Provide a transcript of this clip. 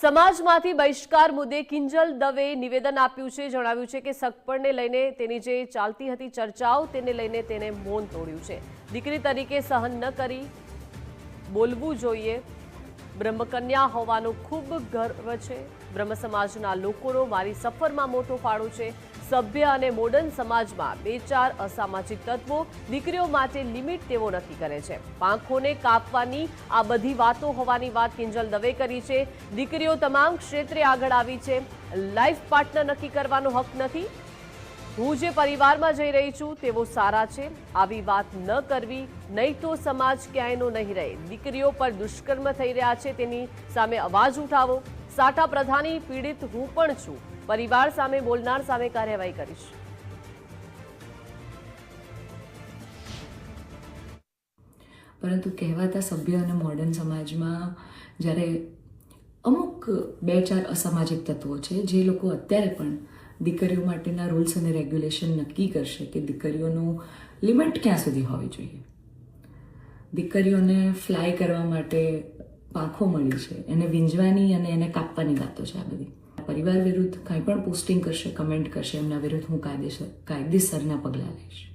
સમાજમાંથી બહિષ્કાર મુદ્દે કિંજલ દવે નિવેદન આપ્યું છે, જણાવ્યું છે કે સગપણને લઈને તેની જે ચાલતી હતી ચર્ચાઓ, તેને લઈને તેને મૌન તોડ્યું છે. દીકરી તરીકે સહન ન કરી, બોલવું જોઈએ. બ્રહ્મકન્યા હોવાનો ખૂબ ગર્વ છે. બ્રહ્મ સમાજના લોકોનો મારી સફરમાં મોટો ફાળો છે. સભ્ય અને મોડર્ન સમાજમાં બે ચાર અસામાજિક તત્વો દીકરીઓ માટે લિમિટ તેઓ નક્કી કરે છે. પાંખોને કાપવાની આ બધી વાતો હોવાની વાત કિંજલ દવે કરી છે. દીકરીઓ તમામ ક્ષેત્રે આગળ આવી છે. લાઈફ પાર્ટનર નક્કી કરવાનો હક નથી. હું જે પરિવારમાં જઈ રહી છું તેઓ સારા છે. આવી વાત ન કરવી, નહીં તો સમાજ ક્યાંયનો નહીં રહે. દીકરીઓ પર દુષ્કર્મ થઈ રહ્યા છે તેની સામે અવાજ ઉઠાવો. સાટા પ્રથાની પીડિત હું પણ છું. પરિવાર સામે બોલનાર સામે કાર્યવાહી કરીશ. પરંતુ કહેવાતા સભ્ય અને મોડર્ન સમાજમાં જ્યારે અમુક બે ચાર અસામાજિક તત્વો છે, જે લોકો અત્યારે પણ દીકરીઓ માટેના રૂલ્સ અને રેગ્યુલેશન નક્કી કરશે કે દીકરીઓનું લિમિટ ક્યાં સુધી હોવી જોઈએ. દીકરીઓને ફ્લાય કરવા માટે પાંખો મળી છે. એને વીંજવાની અને એને કાપવાની વાતો છે આ બધી. પરિવાર વિરુદ્ધ કાંઈ પણ પોસ્ટિંગ કરશે કમેન્ટ કરશે, એમના વિરુદ્ધ હું કાયદેસર કાયદેસરના પગલાં લઈશ.